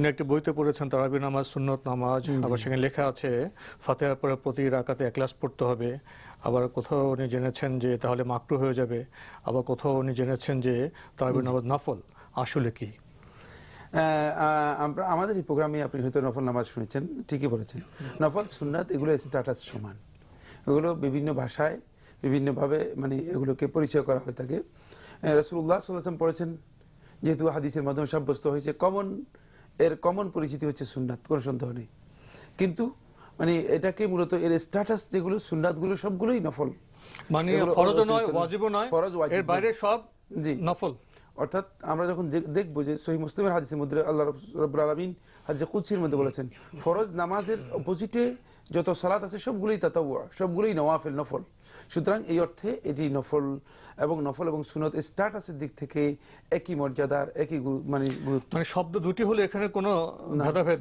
উনি একটি বইতে পড়েছেন তারাবি নামাজ সুন্নত নামাজ। আবার সেখানে লেখা আছে ফাতেহার পরে প্রতি রাকাতে এক ক্লাস পড়তে হবে। আবার কোথাও উনি জেনেছেন যে তাহলে মাকরু হয়ে যাবে। আবার কোথাও উনি জেনেছেন যে তারাবি নামাজ নফল। আসলে কি? আমাদের এই প্রোগ্রামে আপনি হয়তো নফল নামাজ শুনেছেন ঠিকই বলেছেন। নফল সুন্নাত এগুলো স্ট্যাটাস সমান। এগুলো বিভিন্ন ভাষায় বিভিন্নভাবে মানে এগুলোকে পরিচয় করা হয়ে থাকে। রসুল্লাহ সাল্লাম পড়েছেন যেহেতু হাদিসের মাধ্যমে সাব্যস্ত হয়েছে কমন এর কমন পরিচিতি হচ্ছে সুন্নাত কোনো সন্দেহ নেই। কিন্তু মানে এটাকে মূলত এর স্ট্যাটাস যেগুলো সুন্নাতগুলো সবগুলোই নফল। মানে ফরজ নয় ওয়াজিব নয় ফরজ ওয়াজিব এর বাইরে সব জি। নফল। অর্থাৎ আমরা যখন দেখব দেখব যে সহি মুসলিমের হাদিসের মধ্যে আল্লাহ রব্বুল আলমিন হাদিসে কুদসির মধ্যে বলেছেন ফরজ নামাজের অপোজিটে যত সালাত আছে সবগুলোই তাতাউয়া সবগুলোই নওয়াফেল নফল। সুতরাং এই অর্থে এটি নফল এবং নফল এবং সুনত স্ট্যাটাসের দিক থেকে একই মর্যাদার একই গুরু- মানে গুরুত্ব। মানে শব্দ দুটি হলে এখানে কোনো ভেদাভেদ